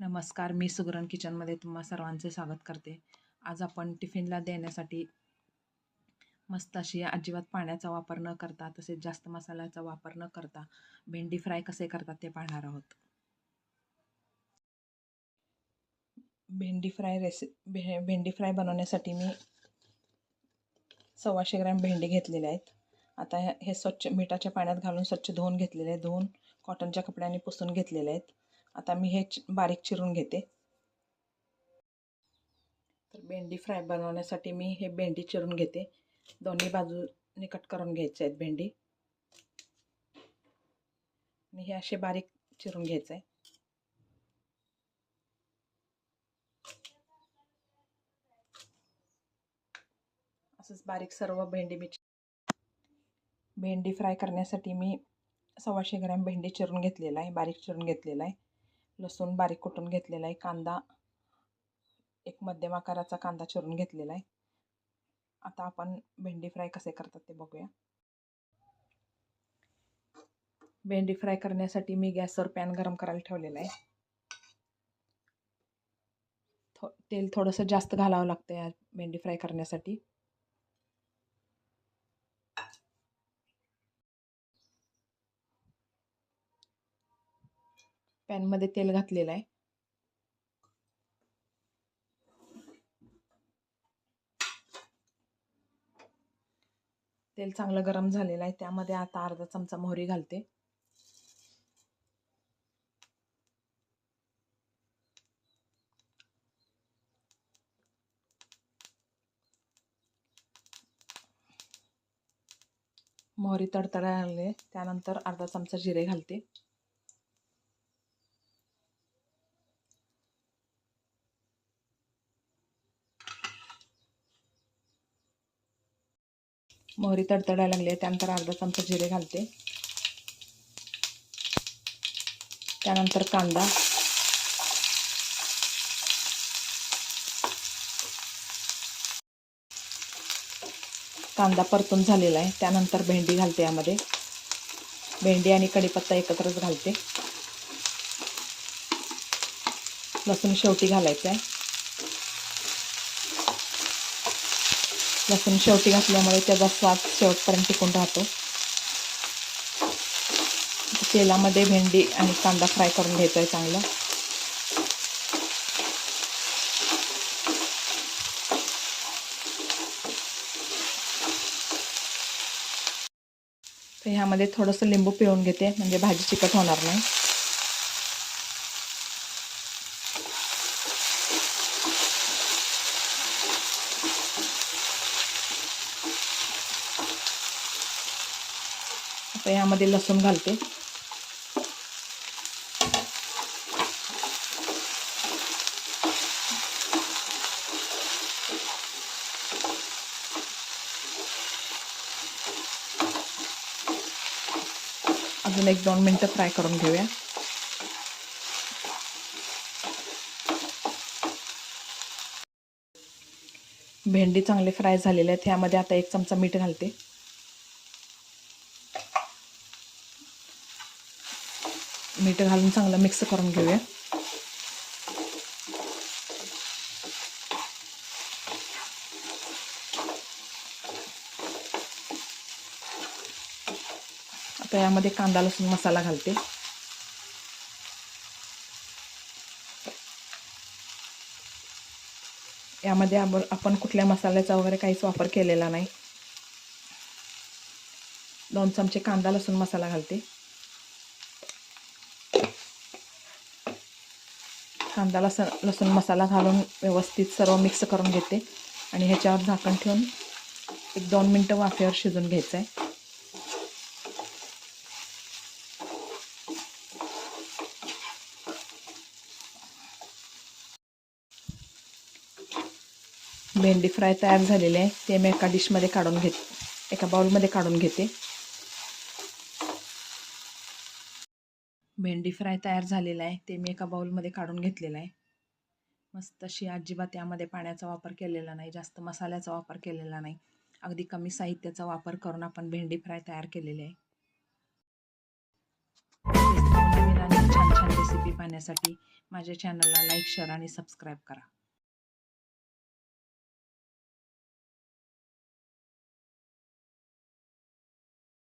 नमस्कार मी सुगरण किचनमध्ये तुम्हा सर्वांचे स्वागत करते. आज आपण टिफिनला देण्यासाठी मस्त अशी अजिबात पाण्याचा वापर न करता तसेच जास्त मसाल्याचा वापर न करता भेंडी फ्राय कसे करतात ते पाहणार आहोत. भेंडी फ्राय रेसि भे भेंडी फ्राय बनवण्यासाठी मी सव्वाशे ग्रॅम भेंडी घेतलेल्या आहेत. आता हे हे स्वच्छ मिठाच्या पाण्यात घालून स्वच्छ धुवून घेतलेले आहे धुवून कॉटनच्या कपड्याने पुसून घेतलेले आहेत. आता मी हे चि बारीक चिरून घेते. तर भेंडी फ्राय बनवण्यासाठी मी हे भेंडी चिरून घेते. दोन्ही बाजूने कट करून घ्यायचे आहेत भेंडी. आणि हे असे बारीक चिरून घ्यायचं आहे. असंच बारीक सर्व भेंडी मी भेंडी फ्राय करण्यासाठी मी सव्वाशे ग्रॅम भेंडी चिरून घेतलेला आहे बारीक चिरून घेतलेला आहे. लसूण बारीक कुटून घेतलेला आहे. कांदा एक मध्यम आकाराचा कांदा चिरून घेतलेला आहे. आता आपण भेंडी फ्राय कसे करतात ते बघूया. भेंडी फ्राय करण्यासाठी मी गॅसवर पॅन गरम करायला ठेवलेला आहे. थो तेल थोडंसं जास्त घालावं लागतं या भेंडी फ्राय करण्यासाठी. पॅनमध्ये तेल घातलेलं आहे. तेल चांगलं गरम झालेलं आहे. त्यामध्ये आता अर्धा चमचा मोहरी घालते. मोहरी तडतडायला लागले त्यानंतर अर्धा चमचा जिरे घालते. मोहरी तडतडायला लागली आहे. त्यानंतर अर्धा चमचा जिरे घालते. त्यानंतर कांदा. कांदा परतून झालेला आहे. त्यानंतर भेंडी घालते यामध्ये. भेंडी आणि कढीपत्ता एकत्रच घालते. लसूण शेवटी घालायचं आहे. लसूण शेवटी घातल्यामुळे त्याचा स्वाद शेवटपर्यंत टिकून राहतो. तेलामध्ये भेंडी आणि कांदा फ्राय करून घ्यायचा आहे चांगला. तर ह्यामध्ये थोडंसं लिंबू पिळून घेते म्हणजे भाजी चिकट होणार नाही. आता यामध्ये लसूण घालते. अजून एक दोन मिनटं फ्राय करून घेऊया. भेंडी चांगले फ्राय झालेले आहेत ह्यामध्ये आता एक चमचा मीठ घालते. मीठ घालून चांगलं मिक्स करून घेऊया. आता यामध्ये कांदा लसूण मसाला घालते. यामध्ये आपण कुठल्या मसाल्याचा वगैरे काहीच वापर केलेला नाही. दोन चमचे कांदा लसूण मसाला घालते. कांदा लसण लसूण मसाला घालून व्यवस्थित सर्व मिक्स करून घेते. आणि ह्याच्यावर झाकण ठेवून एक दोन मिनटं वाफेवर शिजून घ्यायचं आहे भेंडी फ्राय तयार झालेले आहे. ते मी एका डिशमध्ये काढून घेत एका बाउलमध्ये काढून घेते. भेंडी फ्राय तयार झालेला आहे. ते मी एका बाउलमध्ये काढून घेतलेलं आहे. मस्त अशी अजिबात यामध्ये पाण्याचा वापर केलेला नाही. जास्त मसाल्याचा वापर केलेला नाही. अगदी कमी साहित्याचा वापर करून आपण भेंडी फ्राय तयार केलेली आहे. छान छान रेसिपी पाहण्यासाठी माझ्या चॅनलला लाईक शेअर आणि सबस्क्राईब करा.